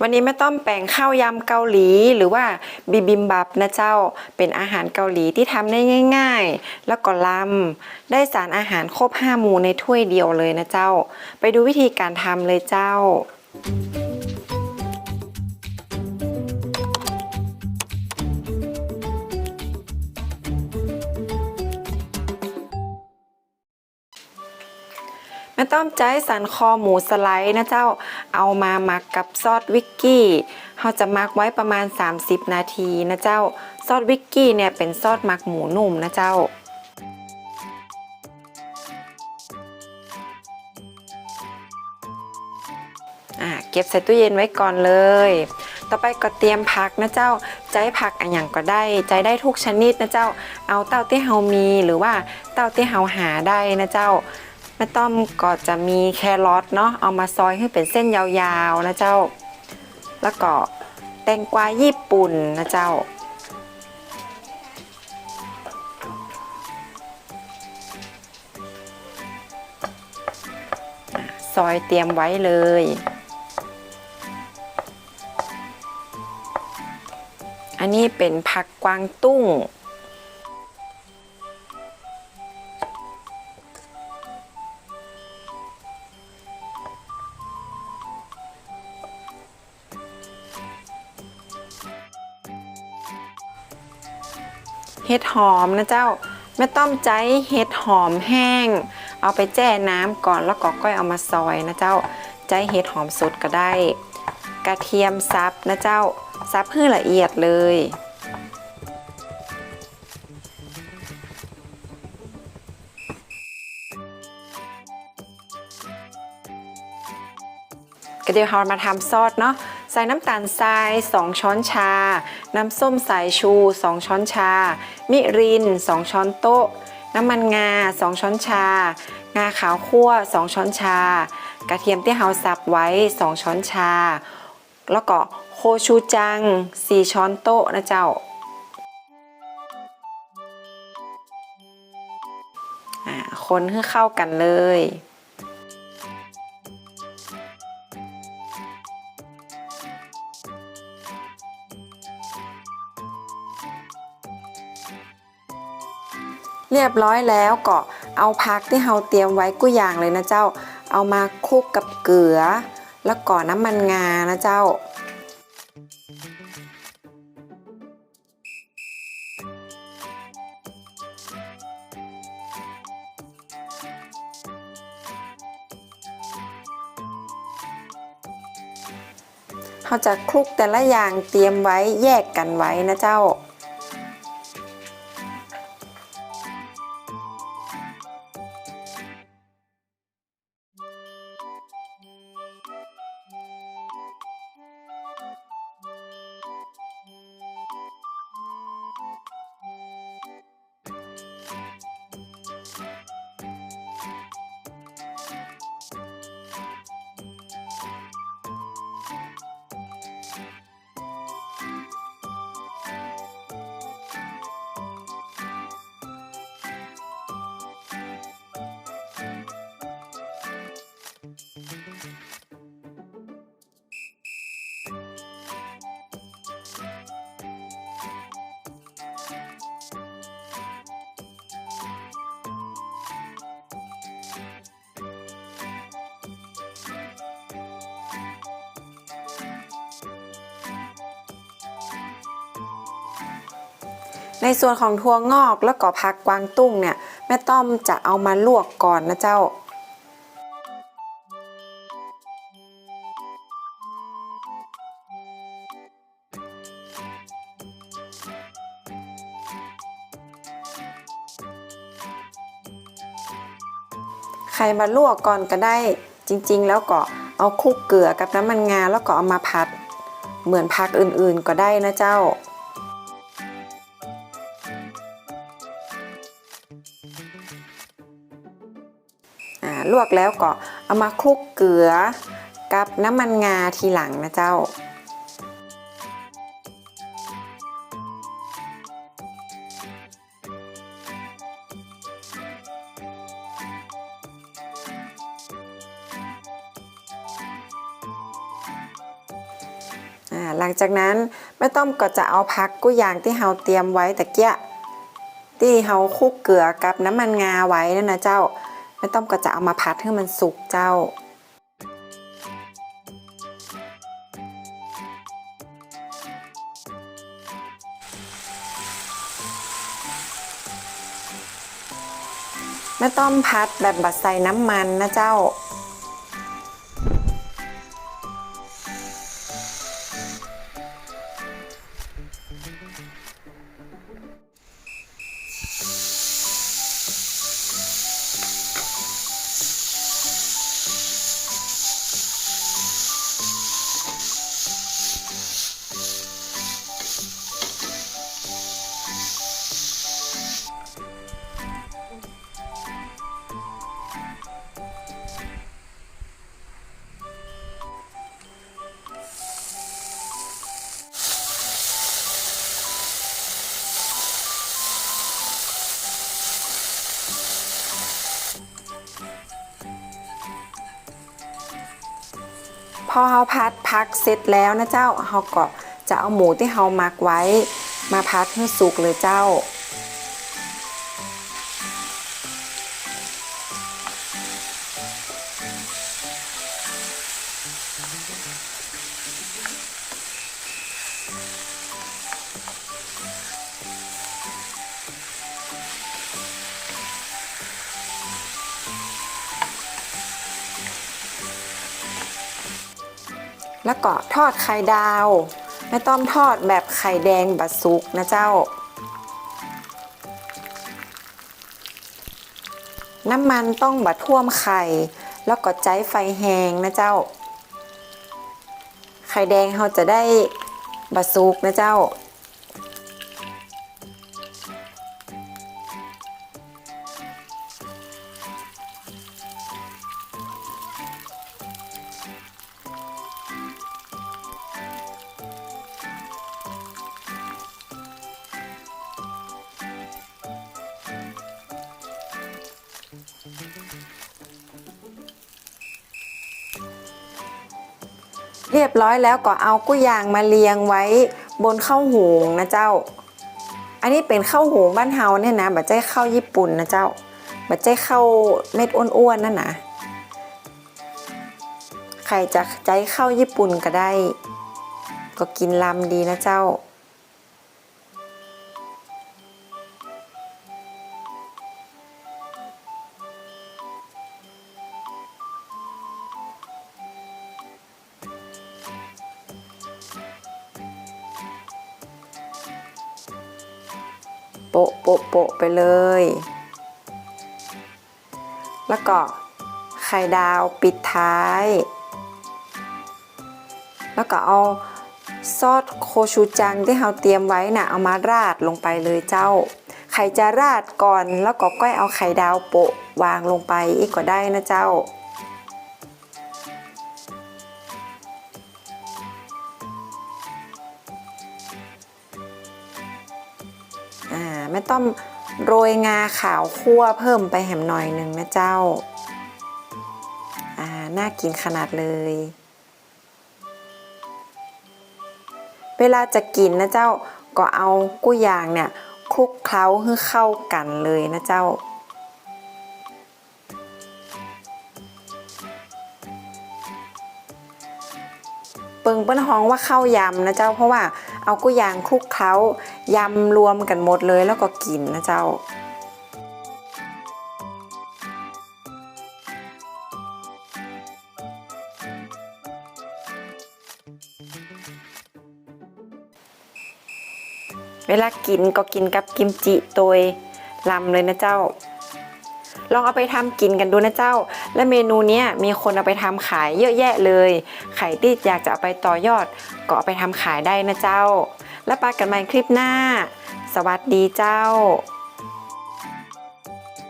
วันนี้ไม่ต้องแปลงข้าวยำเกาหลีหรือว่าบิบิมบับนะเจ้าเป็นอาหารเกาหลีที่ทำได้ง่าย ๆ แล้วก็ลำได้สารอาหารครบห้าหมู่ในถ้วยเดียวเลยนะเจ้า ไปดูวิธีการทำเลยเจ้า ไม่ต้องใจสันคอหมูสไลด์นะเจ้าเอามาหมักกับซอสวิกกี้เราจะหมักไว้ประมาณ 30 นาทีนะเจ้าซอสวิกกี้เนี่ยเป็นซอสหมักหมูนุ่มนะเจ้าอ่าเก็บใส่ตู้เย็นไว้ก่อนเลย ต่อไปก็เตรียมผักนะเจ้า ใจผักอันอย่างก็ได้ ใจได้ทุกชนิดนะเจ้า เอาเต้าที่เฮามีหรือว่าเต้าที่เฮาหาได้นะเจ้า แม่ต้อมก็จะมีแครอทเนาะเอามาซอยให้เป็นเส้นยาวๆนะเจ้า แล้วก็แตงกวาญี่ปุ่นนะเจ้า ซอยเตรียมไว้เลยอันนี้เป็นผักกวางตุ้ง เห็ดหอมนะเจ้าไม่ต้องใจเห็ดหอมแห้ง เอาไปแจ้น้ำก่อนแล้วก็ก้อยเอามาซอยนะเจ้าใจเห็ดหอมสดก็ได้ กระเทียมซับนะเจ้าซับให้ละเอียดเลยก็เดี๋ยวเรามาทำซอสเนาะ ใส่น้ำตาลทราย 2 ช้อนชา น้ำส้มสายชู 2 ช้อนชา มิริน 2 ช้อนโต๊ะ น้ำมันงา 2 ช้อนชา งาขาวคั่ว 2 ช้อนชา กระเทียมที่เราสับไว้ 2 ช้อนชา แล้วก็โคชูจัง 4 ช้อนโต๊ะนะเจ้าอ่าคนให้เข้ากันเลย เรียบร้อยแล้วก็เอาพักที่เราเตรียมไว้กู้อย่างเลยนะเจ้า เอามาคลุกกับเกลือ แล้วก็น้ำมันงานะเจ้าเราจะคลุกแต่ละอย่างเตรียมไว้แยกกันไว้นะเจ้า ในส่วนของถั่วงอกแล้วก็ผักกวางตุ้งเนี่ยแม่ต้อมจะเอามาลวกก่อนนะเจ้า ใครมาลวกก่อนก็ได้จริงๆ แล้วก็เอาคลุกเกลือกับน้ำมันงาแล้วก็เอามาผัด เหมือนผักอื่นๆก็ได้นะเจ้า ลวกแล้วก็เอามาคลุกเกลือกับน้ำมันงาทีหลังนะเจ้า หลังจากนั้นแม่ต้อมก็จะเอาพักกุ้ยยางที่เราเตรียมไว้ตะเกียที่เราคลุกเกลือกับน้ำมันงาไว้นั่นนะเจ้า แม่ต้อมก็จะเอามาพัดให้มันสุกเจ้า แม่ต้อมพัดแบบบัดใส่น้ำมันนะเจ้า อเราพัดพักเสร็จแล้วนะเจ้าเราก็จะเอาหมูที่เราหมักไว้ มาพัดให้สุกเลยเจ้า แล้วก็ทอดไข่ดาว ไม่ต้องทอดแบบไข่แดงบะซุกนะเจ้า น้ำมันต้องบะท่วมไข่ แล้วก็ใจไฟแหงนะเจ้า ไข่แดงเราจะได้บะซุกนะเจ้า เรียบร้อยแล้วก็เอากุ้ยยางมาเรียงไว้บนข้าวหุงนะเจ้า อันนี้เป็นข้าวหุงบ้านเฮาเนี่ยนะบัจใจข้าวญี่ปุ่นนะเจ้าบัจใจข้าวเม็ดอ้วนๆนั่นนะใครจะใจข้าวญี่ปุ่นก็ได้ ก็กินลำดีนะเจ้า โปะโปะโปะไปเลย แล้วก็ไข่ดาวปิดท้าย แล้วก็เอาซอสโคชูจังที่เราเตรียมไว้นะ่ะเอามาราดลงไปเลยเจ้า ไข่จะราดก่อนแล้วก็ก้อยเอาไข่ดาวโปะวางลงไปอีกก็ได้นะเจ้า อ่าไม่ต้องโรยงาขาวคั่วเพิ่มไปแหมหน่อยหนึ่งนะเจ้า อ่า น่ากินขนาดเลย เวลาจะกินนะเจ้าก็เอากุ้ยยางเนี่ยคลุกเคล้าให้เข้ากันเลยนะเจ้าเปิงเปิ้นฮ้องว่าข้าวยำนะเจ้าเพราะว่า เอากุ้ยยางคลุกเคล้ายำรวมกันหมดเลยแล้วก็กินนะเจ้าเวลากินก็กินกับกิมจิโดยลำเลยนะเจ้า ลองเอาไปทำกินกันดูนะเจ้า และเมนูนี้มีคนเอาไปทำขายเยอะแยะเลยใครที่อยากจะเอาไปต่อยอด ก็เอาไปทำขายได้นะเจ้า แล้วปากันใหม่คลิปหน้า สวัสดีเจ้า